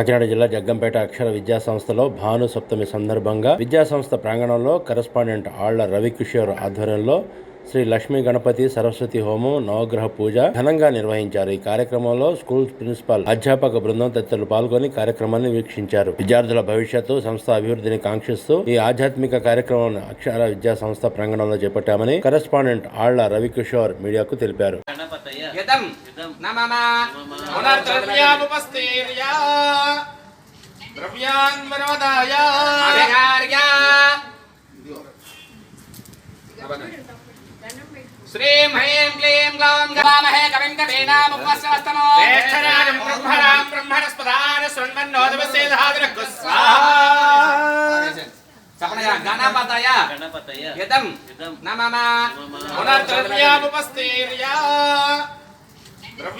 కాకినాడ జిల్లా జగ్గంపేట అక్షర విద్యా సంస్థలో భాను సప్తమి సందర్భంగా విద్యా సంస్థ ప్రాంగణంలో కరస్పాండెంట్ ఆళ్ళ రవికిషోర్ ఆధ్వర్యంలో శ్రీ లక్ష్మీ గణపతి సరస్వతి హోమం నవగ్రహ పూజ ఘనంగా నిర్వహించారు. ఈ కార్యక్రమంలో స్కూల్ ప్రిన్సిపాల్ అధ్యాపక బృందం తదితరులు పాల్గొని కార్యక్రమాన్ని వీక్షించారు. విద్యార్థుల భవిష్యత్తు సంస్థ అభివృద్ధిని కాంక్షిస్తూ ఈ ఆధ్యాత్మిక కార్యక్రమం అక్షర విద్యా సంస్థ ప్రాంగణంలో చేపట్టామని కరెస్పాండెంట్ ఆళ్ళ రవికిషోర్ మీడియాకు తెలిపారు. யதம் நமம புனர்திரவியாமுபஸ்தீர்யா द्रव्यान्वरोधाय अभिहार्य। श्रीं ह्रीं क्लीं ग्लौं गवामहे कविं कवीनाम् उपस्यवस्तमो ज्येष्ठराजं ब्रह्मणां ब्रह्मणस्पदान् शृण्वन्नोदवसे धादृक् सपणया गणपतय। गणपतय। यदं नमः। पुनर्द्रव्यामुपस्तीर्या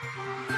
Thank you.